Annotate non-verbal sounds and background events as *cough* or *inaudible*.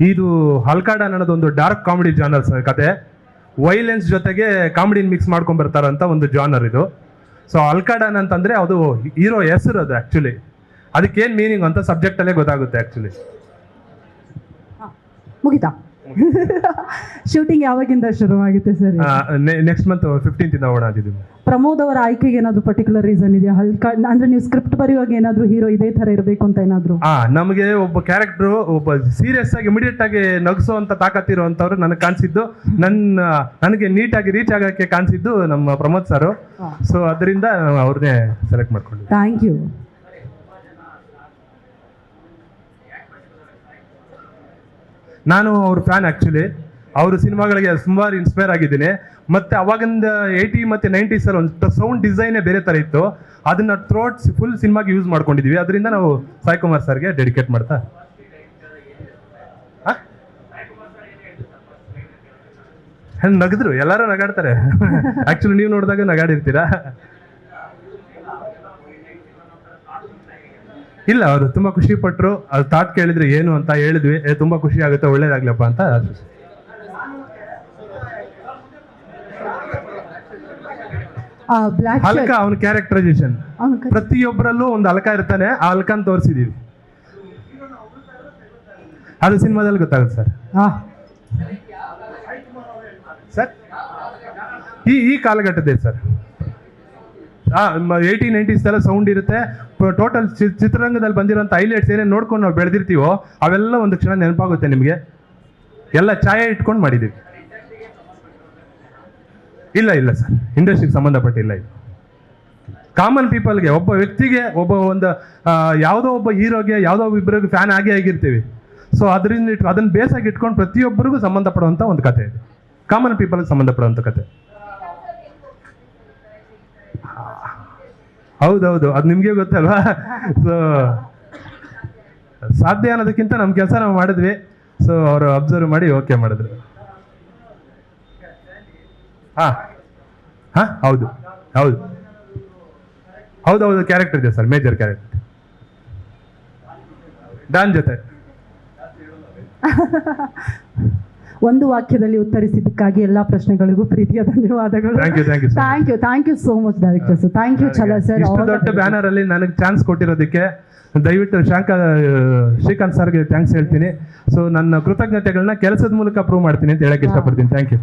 ಇದು ಹಲ್ಕಾಡನ್ ಅನ್ನೋದು ಒಂದು ಡಾರ್ಕ್ ಕಾಮಿಡಿ ಜಾನರ್ ಕತೆ. ವೈಲೆನ್ಸ್ ಜೊತೆಗೆ ಕಾಮಿಡಿ ಮಿಕ್ಸ್ ಮಾಡ್ಕೊಂಡ್ ಬರ್ತಾರಂತ ಒಂದು ಜಾನರ್ ಇದು. ಸೊ ಅಲ್ಕಾಡನ್ ಅಂತಂದ್ರೆ ಅದು ಹೀರೋ ಹೆಸರು ಅದು ಆಕ್ಚುಲಿ ಅದಕ್ಕೇನು ಮೀನಿಂಗ್ ಅಂತ ಸಬ್ಜೆಕ್ಟ್ ಅಲ್ಲೇ ಗೊತ್ತಾಗುತ್ತೆ ಆಕ್ಚುಲಿ ಮುಗಿತಾ? *laughs* ಶೂಟಿಂಗ್ ಯಾವಾಗಿಂದ ಶುರುವಾಗುತ್ತೆ ಸರ್? ನೆಕ್ಸ್ಟ್ ಮಂತ್ ಫಿಫ್ಟೀನ್ತ್ ಇಂದ ಓಡಾಡಿದ್ದೀವಿ ಪ್ರಮೋದ್ ಅವರ ಆಯ್ಕೆಗೆ ಏನಾದ್ರು ಪರ್ಟಿಕ್ಯುಲರ್ ರೀಸನ್ ಇದೆಯಾ? ಹಲ್ಕ ಅಂದ್ರೆ ನೀವು ಸ್ಕ್ರಿಪ್ಟ್ ಬರೆಯುವಾಗ ಏನಾದ್ರು ಹೀರೋ ಇದೇ ತರ ಇರಬೇಕು ಅಂತ ಏನಾದ್ರು? ಆ ನಮಗೆ ಒಬ್ಬ ಕ್ಯಾರೆಕ್ಟರ್ ಒಬ್ಬ ಸೀರಿಯಸ್ ಆಗಿ ಇಮಿಡಿಯೇಟ್ ಆಗಿ ನಗಿಸುವಂತ ತಾಕತ್ತಿರುವಂತವ್ರು ನನಗೆ ಕಾಣಿಸಿದ್ದು. ನನ್ನ ನನಗೆ ನೀಟಾಗಿ ರೀಚ್ ಆಗಕ್ಕೆ ಕಾಣಿಸಿದ್ದು ನಮ್ಮ ಪ್ರಮೋದ್ ಸರ್. ಸೊ ಅದರಿಂದ ಅವ್ರನ್ನೇ ಸೆಲೆಕ್ಟ್ ಮಾಡ್ಕೊಂಡು ಥ್ಯಾಂಕ್ ಯು ನಾನು ಅವ್ರ ಫ್ಯಾನ್ ಆ್ಯಕ್ಚುಲಿ ಅವ್ರ ಸಿನಿಮಾಗಳಿಗೆ ಸುಮಾರು ಇನ್ಸ್ಪೈರ್ ಆಗಿದ್ದೀನಿ. ಮತ್ತು ಅವಾಗಿಂದ ಏಯ್ಟಿ ಮತ್ತು ನೈಂಟೀಸಲ್ಲಿ ಒಂದು ಸೌಂಡ್ ಡಿಸೈನೇ ಬೇರೆ ಥರ ಇತ್ತು. ಅದನ್ನ ಥ್ರೋಟ್ ಫುಲ್ ಸಿನಿಮಾಗೆ ಯೂಸ್ ಮಾಡ್ಕೊಂಡಿದ್ವಿ. ಅದರಿಂದ ನಾವು ಸಾಯಿ ಕುಮಾರ್ ಸರ್ಗೆ ಡೆಡಿಕೇಟ್ ಮಾಡ್ತಾ. ನಗದ್ರು. ಎಲ್ಲರೂ ನಗಾಡ್ತಾರೆ. *laughs* ಆ್ಯಕ್ಚುಲಿ ನೀವು ನೋಡಿದಾಗ ನಗಾಡಿರ್ತೀರಾ? ಇಲ್ಲ ಅವರು ತುಂಬಾ ಖುಷಿ ಪಟ್ಟರು ಅದು ಥಾಟ್ ಕೇಳಿದ್ರೆ ಏನು ಅಂತ ಹೇಳಿದ್ವಿ. ತುಂಬಾ ಖುಷಿ ಆಗುತ್ತೆ ಒಳ್ಳೇದಾಗ್ಲಪ್ಪ ಅಂತ ಅಲ್ಕ ಅವನ ಕ್ಯಾರೆಕ್ಟರೈಸೇಷನ್ ಪ್ರತಿಯೊಬ್ಬರಲ್ಲೂ ಒಂದು ಅಲ್ಕ ಇರ್ತಾನೆ ಆ ಅಲ್ಕನ್ ತೋರಿಸಿದೀವಿ. ಅದು ಸಿನಿಮಾದಲ್ಲಿ ಗೊತ್ತಾಗುತ್ತೆ ಸರ್. ಸರ್ ಈ ಈ ಕಾಲಘಟ್ಟದೇ ಸರ್. ಏಯ್ಟಿ ನೈಂಟೀಸ್ ಎಲ್ಲ ಸೌಂಡ್ ಇರುತ್ತೆ. ಟೋಟಲ್ ಚಿತ್ರರಂಗದಲ್ಲಿ ಬಂದಿರೋಂಥ ಹೈಲೈಟ್ಸ್ ಏನೇನು ನೋಡ್ಕೊಂಡು ನಾವು ಬೆಳೆದಿರ್ತೀವೋ, ಅವೆಲ್ಲ ಒಂದು ಕ್ಷಣ ನೆನಪಾಗುತ್ತೆ ನಿಮಗೆ. ಎಲ್ಲ ಛಾಯೆ ಇಟ್ಕೊಂಡು ಮಾಡಿದ್ದೀವಿ. ಇಲ್ಲ ಇಲ್ಲ ಸರ್. ಇಂಡಸ್ಟ್ರಿಗೆ ಸಂಬಂಧಪಟ್ಟಿಲ್ಲ ಇದು. ಕಾಮನ್ ಪೀಪಲ್ಗೆ ಒಬ್ಬ ವ್ಯಕ್ತಿಗೆ, ಒಬ್ಬ ಒಂದು ಯಾವುದೋ ಒಬ್ಬ ಹೀರೋಗೆ, ಯಾವುದೋ ಒಬ್ಬ ಇಬ್ಬರಿಗೆ ಫ್ಯಾನ್ ಆಗೇ ಆಗಿರ್ತೀವಿ. ಸೊ ಅದರಿಂದ ಇಟ್ಟು ಅದನ್ನು ಬೇಸಾಗಿ ಇಟ್ಕೊಂಡು ಪ್ರತಿಯೊಬ್ಬರಿಗೂ ಸಂಬಂಧಪಡುವಂಥ ಒಂದು ಕತೆ ಇದು. ಕಾಮನ್ ಪೀಪಲ್ಗೆ ಸಂಬಂಧಪಡುವಂಥ ಕತೆ ಹೌದೌದು, ಅದು ನಿಮಗೆ ಗೊತ್ತಲ್ವಾ? ಸೊ ಸಾಧ್ಯ ಅನ್ನೋದಕ್ಕಿಂತ ನಮ್ಮ ಕೆಲಸ ನಾವು ಮಾಡಿದ್ವಿ. ಸೊ ಅವರು ಅಬ್ಸರ್ವ್ ಮಾಡಿ ಓಕೆ ಮಾಡಿದ್ರು. ಹಾ ಹಾ, ಹೌದು ಹೌದು. ಹೌದೌದು ಕ್ಯಾರೆಕ್ಟರ್ ಇದೆ ಸರ್ ಮೇಜರ್ ಕ್ಯಾರೆಕ್ಟರ್ ಡಾನ್ ಜೊತೆ. *laughs* ಒಂದು ವಾಕ್ಯದಲ್ಲಿ ಉತ್ತರಿಸಿದ್ದಕ್ಕಾಗಿ ಎಲ್ಲಾ ಪ್ರಶ್ನೆಗಳಿಗೂ ಪ್ರೀತಿಯ ಧನ್ಯವಾದಗಳು. Thank you thank you so much director sir thank you ಚಲ ಸರ್ ಇಷ್ಟು ದೊಡ್ಡ ಬ್ಯಾನರ್ ಅಲ್ಲಿ ನನಗೆ ಚಾನ್ಸ್ ಕೊಟ್ಟಿರೋದಕ್ಕೆ ದಯವಿಟ್ಟು ಶಾಂಕ ಶ್ರೀಕಾಂತ್ ಸರ್ಗೆ ಥ್ಯಾಂಕ್ಸ್ ಹೇಳ್ತೀನಿ. ಸೊ ನನ್ನ ಕೃತಜ್ಞತೆಗಳನ್ನ ಕೆಲಸದ ಮೂಲಕ ಪ್ರೂವ್ ಮಾಡ್ತೀನಿ ಅಂತ ಹೇಳಕ್ಕೆ ಇಷ್ಟಪಡ್ತೀನಿ. Thank you